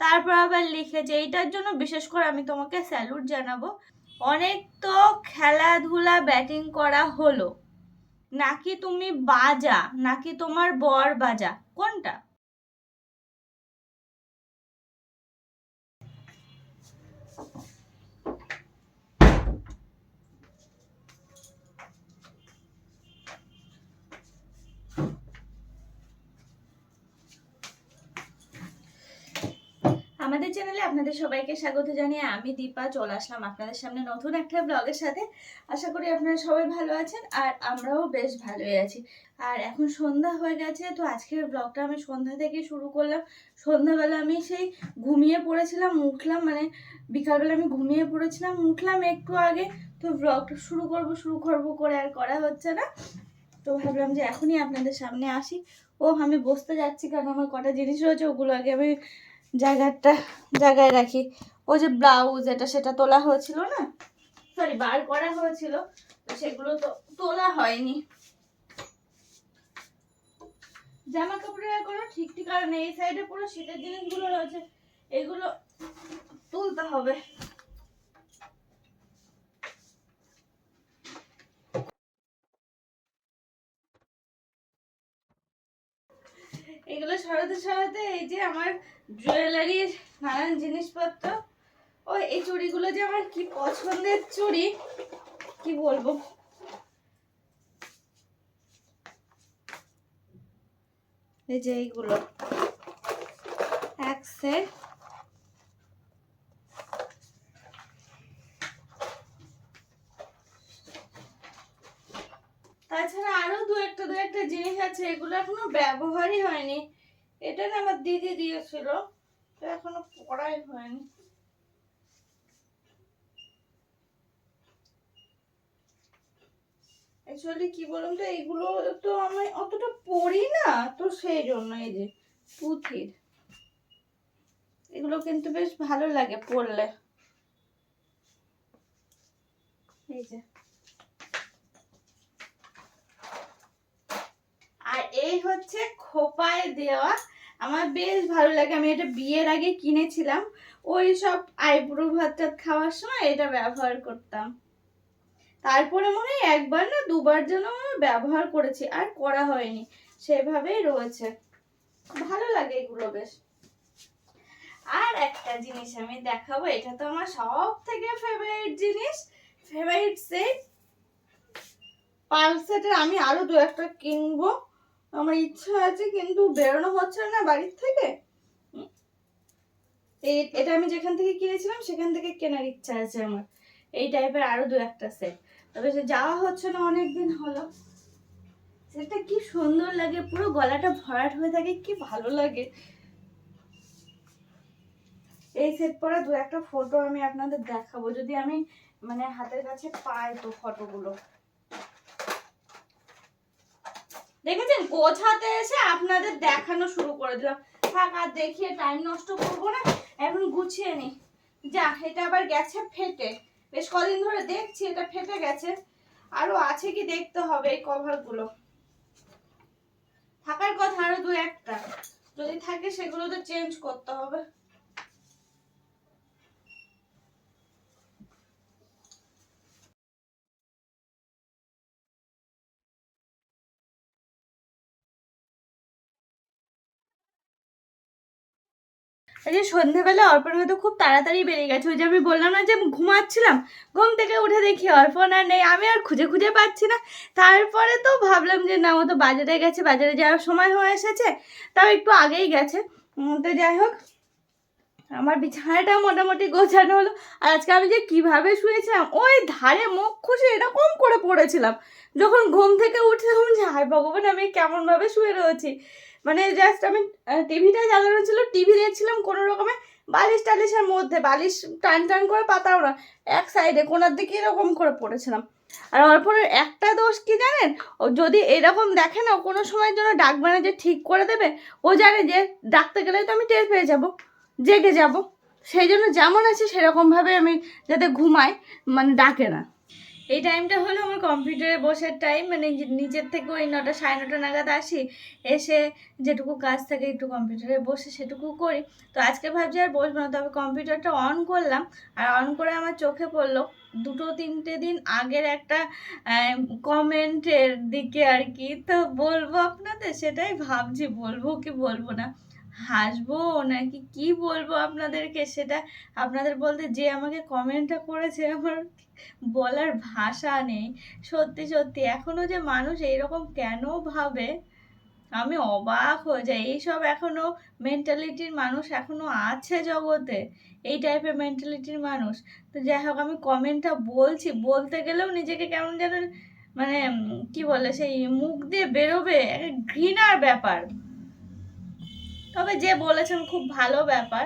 তারপর আবার লিখেছে এইটার জন্য বিশেষ করে আমি তোমাকে স্যালুট জানাব। অনেক তো খেলাধুলা ব্যাটিং করা হলো। নাকি তুমি বাজা? নাকি তোমার বর বাজা? কোনটা? আমাদের চ্যানেলে আপনাদের সবাইকে স্বাগত জানিয়ে আমি দীপা, চলে আসলাম আপনাদের সামনে নতুন একটা ব্লগের সাথে। আশা করি আপনারা সবাই ভালো আছেন আর আমরাও বেশ ভালোই আছি। আর এখন সন্ধ্যা হয়ে গেছে, তো আজকের ব্লগটা আমি সন্ধ্যা থেকে শুরু করলাম। সন্ধ্যাবেলা আমি সেই ঘুমিয়ে পড়েছিলাম, উঠলাম মানে বিকালবেলা আমি ঘুমিয়ে পড়েছিলাম, উঠলাম একটু আগে, তো ব্লগটা শুরু করব শুরু করব করে আর করা হচ্ছে না। তো ভাবলাম যে এখনই আপনাদের সামনে আসি। ও আমি বসতে যাচ্ছি কারণ আমার কটা জিনিস রয়েছে, ওগুলো আগে আমি জায়গাটা, জায়গায় রাখি। ওই যে ব্লাউজ এটা, সেটা তোলা হয়েছিল না? সরি বার করা হয়েছিল সেগুলো তো তোলা হয়নি। জামা কাপড়ের কোনো ঠিক ঠিকানা নেই। এই সাইডে পুরো শীতের জিনিসগুলো রয়েছে, এগুলো তুলতে হবে। এগুলো সরাতে সরাতে এই যে আমার জুয়েলারির নানান জিনিসপত্র, ও এই চুড়িগুলো যে আমার কি পছন্দের চুড়ি, কি বলব? এই যে এইগুলো। এক সেট তাছাড়া আরও দু একটা দু একটা জিনিস আছে এগুলো এখনও ব্যবহারই হয়নি। এটা না আমার দিদি দিয়েছিল, তো এখনও পড়াই হয়নি। অ্যাকচুয়ালি কি বলুন তো এইগুলো তো আমি অতটা পড়ি না, তো সেই জন্য এই যে পুঁথির। এগুলো কিন্তু বেশ ভালো লাগে পড়লে। এই যে। আর এই হচ্ছে খোপায় দেওয়া। আমার বেশ ভালো লাগে, আমি এটা বিয়ের আগে কিনেছিলাম। ওই সব আইব্রো ভাত খাওয়ার সময় এটা ব্যবহার করতাম। তারপরে মনে হয় একবার না দুবার যেন ব্যবহার করেছি, আর করা হয়নি। সেভাবেই রয়েছে। ভালো লাগে এগুলো বেশ। আর একটা জিনিস আমি দেখাবো, এটা তো আমার সব থেকে ফেভারিট জিনিস। ফেভারিট সেট পালসেটের আমি আরও দু একটা কিনবো। আমার ইচ্ছা আছে কিন্তু বেরোনো হচ্ছে না বাড়ির থেকে। এটা আমি যেখান থেকে কিনেছিলাম, সেখান থেকে কেনার ইচ্ছা আছে আমার। এই টাইপের আরও দু একটা সেট তবে সে যাওয়া হচ্ছে না, অনেকদিন হলো। সেটা কি সুন্দর লাগে, পুরো গলাটা ভরাট হয়ে থাকে, কি ভালো লাগে। এই সেট পরা দু একটা ফটো আমি আপনাদের দেখাবো। যদি আমি মানে হাতের কাছে পাই তো ফটোগুলো দেখেছেন? গোছাতে এসে আপনাদের দেখানো শুরু করে দিলাম। থাক, আর দেখিয়ে টাইম নষ্ট করব না। এখন গুছিয়ে নি। যা, এটা আবার গেছে ফেটে। বেশ কদিন ধরে দেখছি, এটা ফেটে গেছে। আরও আছে কি দেখতে হবে এই কভারগুলো। থাকার কথা আরও দু একটা। যদি থাকে সেগুলো তো চেঞ্জ করতে হবে। এই যে সন্ধ্যেবেলা অর্পণ হয়তো খুব তাড়াতাড়ি বেরিয়ে গেছে, ওই যে আমি বললাম না যে ঘুমাচ্ছিলাম, ঘুম থেকে উঠে দেখি অর্পণ আর নেই, আমি আর খুঁজে খুঁজে পাচ্ছি না। তারপরে তো ভাবলাম যে না, ও তো বাজারে গেছে, বাজারে যাওয়ার সময় হয়ে এসেছে, তাও একটু আগেই গেছে। তো যাই হোক, আমার বিছানাটা মোটামুটি গোছানো হলো, আর আজকে আমি যে কীভাবে শুয়েছিলাম, ওই ধারে মুখ খুশি এরকম করে পড়েছিলাম, যখন ঘুম থেকে উঠলাম যে হায় ভগবান, আমি কেমনভাবে শুয়ে রয়েছি। মানে জাস্ট আমি টিভিটা জ্বালানো ছিল টিভি দেখছিলাম কোনো রকমে, বালিশ টালিশের মধ্যে, বালিশ টান টান করে পাতাও না, এক সাইডে কোনার দিকে এরকম করে পড়েছিলাম। আর অর্পণের একটা দোষ কি জানেন? ও যদি এরকম দেখে না কোনো সময়ের জন্য ডাকবে না যে ঠিক করে দেবে, ও জানে যে ডাকতে গেলে তো আমি টের পেয়ে যাব, জেগে যাব। সেই জন্য যেমন আছে সেরকমভাবে আমি যাতে ঘুমাই মানে ডাকে না। এই টাইমটা হলো আমার কম্পিউটারে বসার টাইম মানে নিজের থেকে ওই নটা সাড়ে নটা নাগাদ আসি, এসে যেটুকু কাজ থাকে একটু কম্পিউটারে বসে সেটুকু করি। তো আজকে ভাবছি আর বসবো না, তবে কম্পিউটারটা অন করলাম, আর অন করে আমার চোখে পড়ল দুটো তিনটে দিন আগের একটা কমেন্টের দিকে আর কি। তো বলব আপনাদের, সেটাই ভাবছি, বলব কি বলব না। হাসবো নাকি কি বলব আপনাদেরকে? সেটা আপনাদের বলতে যে আমাকে কমেন্টটা করেছে আমার বলার ভাষা নেই। সত্যি সত্যি, এখনও যে মানুষ এইরকম কেন ভাবে? আমি অবাক হয়ে যাই। এইসব এখনও মেন্টালিটির মানুষ এখনও আছে জগতে। এই টাইপের মেন্টালিটির মানুষ। তো যাই হোক, আমি কমেন্টটা বলছি। বলতে গেলেও নিজেকে কেমন যেন মানে কি বলে, সেই মুখ দিয়ে বেরোবে। ঘৃণার ব্যাপার। তবে যে বলেছেন, খুব ভালো ব্যাপার।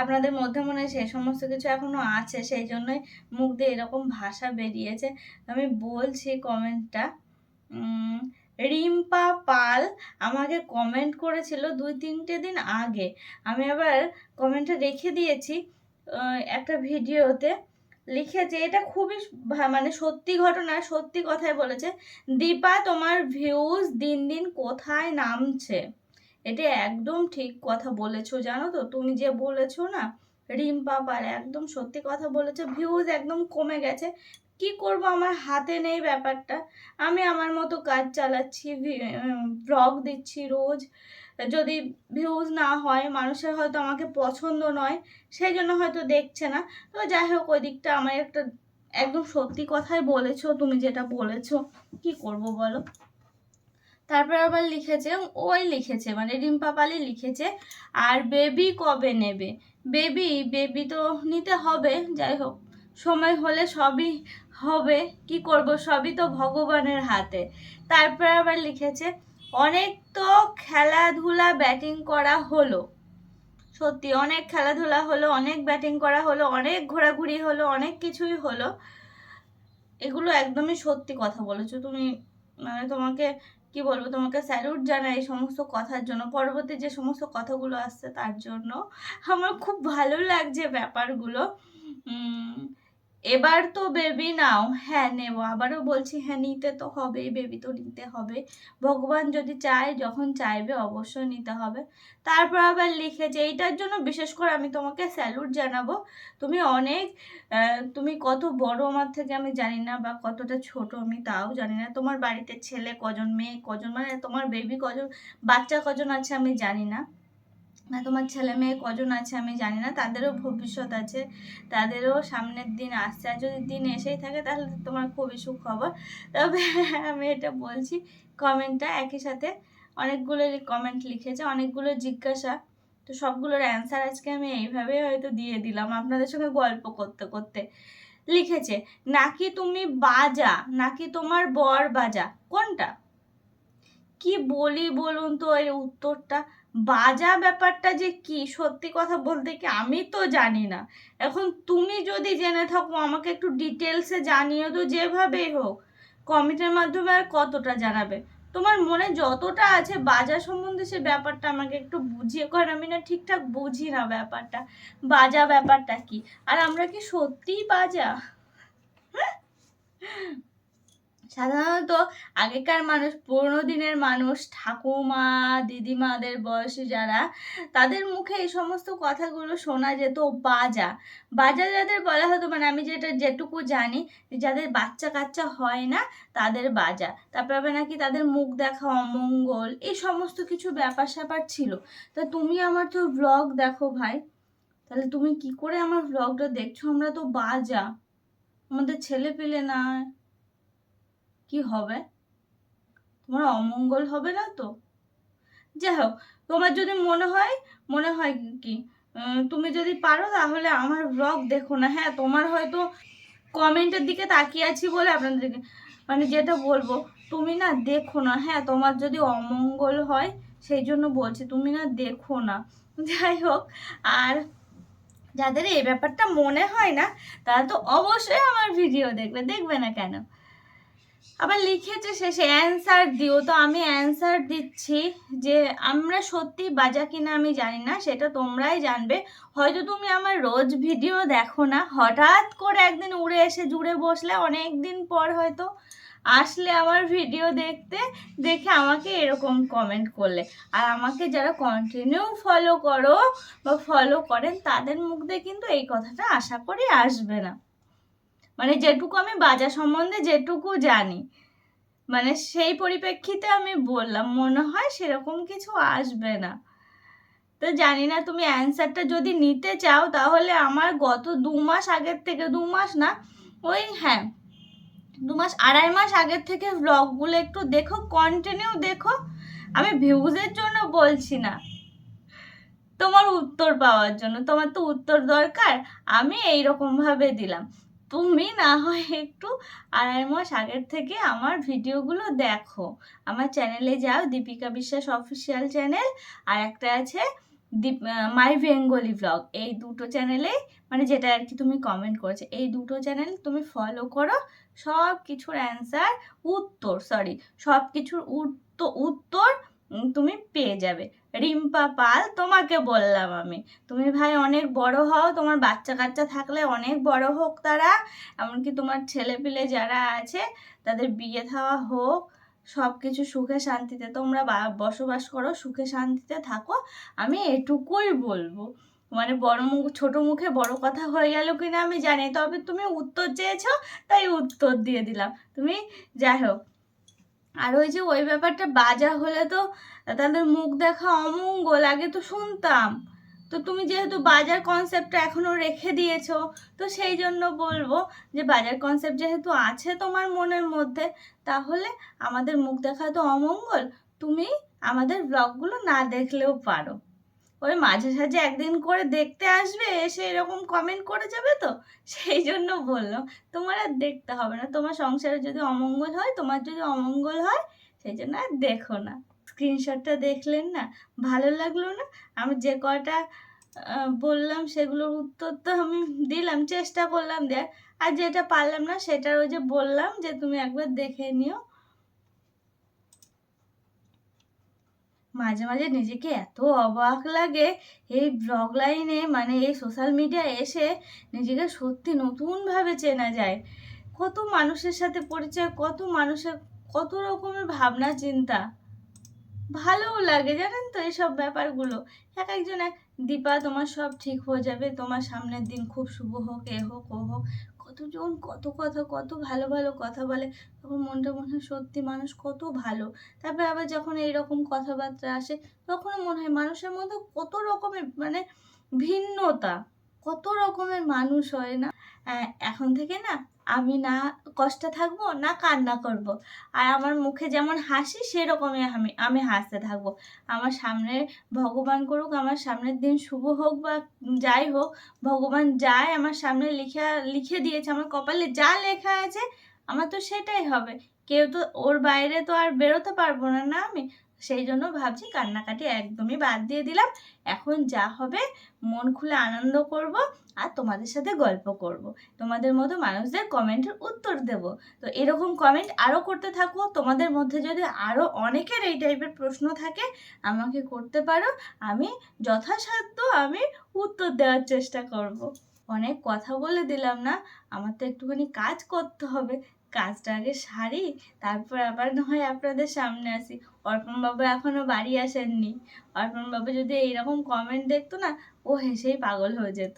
আপনাদের মধ্যে মনে হয় সেই সমস্ত কিছু এখনও আছে, সেই জন্যই মুখ দিয়ে এরকম ভাষা বেরিয়েছে। আমি বলছি কমেন্টটা রিম্পা পাল আমাকে কমেন্ট করেছিল দুই তিনটে দিন আগে। আমি আবার কমেন্টটা রেখে দিয়েছি একটা ভিডিওতে। লিখেছে, এটা খুবই মানে সত্যি ঘটনা, সত্যি কথাই বলেছে। দীপা, তোমার ভিউজ দিন দিন কোথায় নামছে? এটা একদম ঠিক কথা বলেছ, জানো তো? তুমি যে বলেছ না রিম্পা পাল একদম সত্যি কথা বলেছ ভিউজ একদম কমে গেছে। কি করব, আমার হাতে নেই ব্যাপারটা। আমি আমার মতো কাজ চালাচ্ছি ব্লগ দিচ্ছি রোজ। যদি ভিউজ না হয়, মানুষের হয়তো আমাকে পছন্দ নয় সেই জন্য হয়তো দেখছে না। তো যাই হোক, ওই দিকটা আমার একটা একদম সত্যি কথাই বলেছ, তুমি যেটা বলেছ। কি করব বলো? তারপর আবার লিখেছে, ওই লিখেছে মানে রিম্পা পালি লিখেছে, আর বেবি কবে নেবে? বেবি বেবি তো নিতে হবে, যাই হোক, সময় হলে সবই হবে, কি করব? সবই তো ভগবানের হাতে। তারপর আবার লিখেছে, অনেক তো খেলাধুলা ব্যাটিং করা হলো। সত্যি, অনেক খেলাধুলা হলো, অনেক ব্যাটিং করা হলো, অনেক ঘোরাঘুরি হলো, অনেক কিছুই হলো। এগুলো একদমই সত্যি কথা বলেছ। তুমি মানে তোমাকে কি বলব, তোমাকে স্যালুট জানাই এই সমস্ত কথার জন্য। পরবর্তী যে সমস্ত কথাগুলো আসছে তার জন্য আমার খুব ভালো লাগছে ব্যাপারগুলো। এবার তো বেবি নাও। হ্যাঁ নেব। আবারও বলছি হ্যাঁ নিতে তো হবে বেবি তো নিতে হবে। ভগবান যদি চায়, যখন চাইবে অবশ্যই নিতে হবে। তারপর আবার লিখেছে এইটার জন্য বিশেষ করে আমি তোমাকে স্যালুট জানাব। তুমি অনেক তুমি কত বড় আমার থেকে আমি জানি না বা কতটা ছোট আমি তাও জানি না। তোমার বাড়িতে ছেলে কজন, মেয়ে কজন মানে তোমার বেবি কজন, বাচ্চা কজন আছে আমি জানি না। তোমার ছেলে মেয়ে কজন আছে আমি জানি না, তাদেরও ভবিষ্যৎ আছে, তাদেরও সামনের দিন আসছে, আর যদি দিন এসেই থাকে তাহলে তোমার খুবই সুখবর। তবে আমি এটা বলছি কমেন্টটা একই সাথে অনেকগুলো কমেন্ট লিখেছে, অনেকগুলো জিজ্ঞাসা। তো সবগুলোর অ্যান্সার আজকে আমি এইভাবে হয়তো দিয়ে দিলাম, আপনাদের সঙ্গে গল্প করতে করতে। লিখেছে, নাকি তুমি বাজা, নাকি তোমার বর বাজা, কোনটা? কি বলি বলুন তো? এই উত্তরটা? বাজা ব্যাপারটা যে কি? সত্যি কথা বলতে কি আমি তো জানি না। এখন তুমি যদি জেনে থাকো, আমাকে একটু ডিটেলসে জানিয়ে তো যেভাবেই হোক। কমেন্টের মাধ্যমে আর কতটা জানাবে? তোমার মনে যতটা আছে বাজা সম্বন্ধে সে ব্যাপারটা আমাকে একটু বুঝিয়ে কারণ আমি না ঠিকঠাক বুঝি না ব্যাপারটা। বাজা ব্যাপারটা কি? আর আমরা কি সত্যিই বাজা? সাধারণত আগেকার মানুষ, পুরোনো দিনের মানুষ, ঠাকুমা, দিদিমাদের বয়সী যারা, তাদের মুখে এই সমস্ত কথাগুলো শোনা যেত বাজা। বাজা যাদের বলা হতো মানে আমি যেটা যেটুকু জানি যাদের বাচ্চা কাচ্চা হয় না, তাদের বাজা। তারপরে নাকি তাদের মুখ দেখা অমঙ্গল, এই সমস্ত কিছু ব্যাপার স্যাপার ছিল। তা তুমি আমার তো ব্লগ দেখো ভাই। তাহলে তুমি কি করে আমার ব্লগটা দেখছ? আমরা তো বাজা। আমাদের ছেলে পেলে না কি হবে? তোমার অমঙ্গল হবে না তো? যাই হোক, তোমার যদি মনে হয় মনে হয় কি তুমি যদি পারো তাহলে আমার ব্লগ দেখো না। হ্যাঁ তোমার হয়তো কমেন্টের দিকে তাকিয়ে আছি বলে আপনাদেরকে মানে যেটা বলব, তুমি না দেখো না। হ্যাঁ তোমার যদি অমঙ্গল হয়, সেই জন্য বলছি, তুমি না দেখো না। যাই হোক, আর যাদের এই ব্যাপারটা মনে হয় না, তারা তো অবশ্যই আমার ভিডিও দেখবে। দেখবে না কেন? আবার লিখেছে শেষে অ্যান্সার দিও। তো আমি অ্যান্সার দিচ্ছি যে, আমরা সত্যি বাজা কিনা আমি জানি না, সেটা তোমরাই জানবে। হয়তো তুমি আমার রোজ ভিডিও দেখো না। হঠাৎ করে একদিন উড়ে এসে জুড়ে বসলে অনেক দিন পর হয়তো আসলে আমার ভিডিও দেখতে, দেখে আমাকে এরকম কমেন্ট করলে। আর আমাকে যারা কন্টিনিউ ফলো করো বা ফলো করেন, তাদের মুখ দিয়ে কিন্তু এই কথাটা আশা করি আসবে না। মানে যেটুকু আমি বাজার সম্বন্ধে যেটুকু জানি মানে সেই পরিপ্রেক্ষিতে আমি বললাম, মনে হয় সেরকম কিছু আসবে না। তো জানি না তুমি অ্যান্সারটা যদি নিতে চাও, তাহলে আমার গত দু মাস আগের থেকে, দু মাস না, ওই হ্যাঁ দু মাস, আড়াই মাস আগের থেকে ব্লগগুলো একটু দেখো কন্টিনিউ দেখো। আমি ভিউজের জন্য বলছি না, তোমার উত্তর পাওয়ার জন্য, তোমার তো উত্তর দরকার, আমি এইরকম ভাবে দিলাম। তুমি না হয় একটু আড়াই মাস আগের থেকে আমার ভিডিওগুলো দেখো। আমার চ্যানেলে যাও, দীপিকা বিশ্বাস অফিসিয়াল চ্যানেল আর একটা আছে দীপ মাই বেঙ্গলি ব্লগ এই দুটো চ্যানেলে মানে যেটা আর কি তুমি কমেন্ট করেছ, এই দুটো চ্যানেল তুমি ফলো করো সব কিছুর অ্যান্সার উত্তর সরি সব কিছুর উত্তর উত্তর তুমি পেয়ে যাবে। রিম্পা পাল, তোমাকে বললাম আমি। তুমি ভাই অনেক বড় হও, তোমার বাচ্চা কাচ্চা থাকলে অনেক বড় হোক তারা। এমনকি তোমার ছেলে পিলে যারা আছে, তাদের বিয়ে থাওয়া হোক সব কিছু সুখে শান্তিতে তোমরা বসবাস করো, সুখে শান্তিতে থাকো। আমি এটুকুই বলব। মানে বড় মুখ ছোট মুখে বড় কথা হয়ে গেল কিনা আমি জানি, তবে তুমি উত্তর চেয়েছো, তাই উত্তর দিয়ে দিলাম। তুমি যাই হোক আর ওই যে ওই ব্যাপারটা বাজা হলে তো তাদের মুখ দেখা অমঙ্গল, আগে তো শুনতাম। তো তুমি যেহেতু বাজার কনসেপ্টটা এখনও রেখে দিয়েছ, তো সেই জন্য বলব যে বাজার কনসেপ্ট যেহেতু আছে তোমার মনের মধ্যে, তাহলে আমাদের মুখ দেখা তো অমঙ্গল, তুমি আমাদের ব্লগগুলো না দেখলেও পারো। ওই মাঝে সাঝে একদিন করে দেখতে আসবে, এসে এরকম কমেন্ট করে যাবে তো? সেই জন্য বললাম, তোমার আর দেখতে হবে না। তোমার সংসারে যদি অমঙ্গল হয়, তোমার যদি অমঙ্গল হয়, সেই জন্য আর দেখো না। স্ক্রিনশটটা দেখলেন না? ভালো লাগল না? আমি যে কটা বললাম সেগুলোর উত্তর তো আমি দিলাম, চেষ্টা করলাম দেয়ার আর যেটা পারলাম না, সেটার ওই যে বললাম যে তুমি একবার দেখে নিও। মাঝে মাঝে নিজেকে এত অবাক লাগে এই ব্লগ লাইনে মানে এই সোশ্যাল মিডিয়া এসে নিজেকে সত্যি নতুনভাবে চেনা যায়। কত মানুষের সাথে পরিচয়, কত মানুষের, কত রকমের ভাবনা, চিন্তা। ভালোও লাগে, জানেন তো এইসব ব্যাপারগুলো। এক একজন এক দীপা, তোমার সব ঠিক হয়ে যাবে, তোমার সামনের দিন খুব শুভ হোক, এ হোক, ও হোক কতজন কত কথা কত ভালো ভালো কথা বলে, তখন মনটা মনে হয় সত্যি মানুষ কত ভালো। তারপরে আবার যখন এইরকম কথাবার্তা আসে, তখন মনে হয় মানুষের মধ্যে কত রকমের মানে ভিন্নতা, কত রকমের মানুষ হয় না? এখন থেকে না আমি না কষ্টে থাকব, না কান্না করব। আর আমার মুখে যেমন হাসি, সেরকমই আমি আমি হাসতে থাকব। আমার সামনে ভগবান করুক, আমার সামনের দিন শুভ হোক বা যাই হোক, ভগবান যায় আমার সামনে লিখে লিখে দিয়েছে, আমার কপালে যা লেখা আছে, আমার তো সেটাই হবে। কেউ তো, ওর বাইরে তো আর বেরোতে পারব না না আমি? সেই জন্য ভাবছি কান্নাকাটি একদমই বাদ দিয়ে দিলাম। এখন যা হবে, মন খুলে আনন্দ করব আর তোমাদের সাথে গল্প করব। তোমাদের মতো মানুষদের কমেন্টের উত্তর দেব। তো এরকম কমেন্ট আরও করতে থাকো। তোমাদের মধ্যে যদি আরও অনেকের এই টাইপের প্রশ্ন থাকে, আমাকে করতে পারো। আমি যথাসাধ্য আমি উত্তর দেওয়ার চেষ্টা করব। অনেক কথা বলে দিলাম না। আমার তো একটুখানি কাজ করতে হবে। কাজটা আগে সারি, তারপর আবার না হয় আপনাদের সামনে আসি। অর্পণ বাবু এখনও বাড়ি আসেননি। অর্পণ বাবু যদি এইরকম কমেন্ট দেখতো না, ও হেসেই পাগল হয়ে যেত।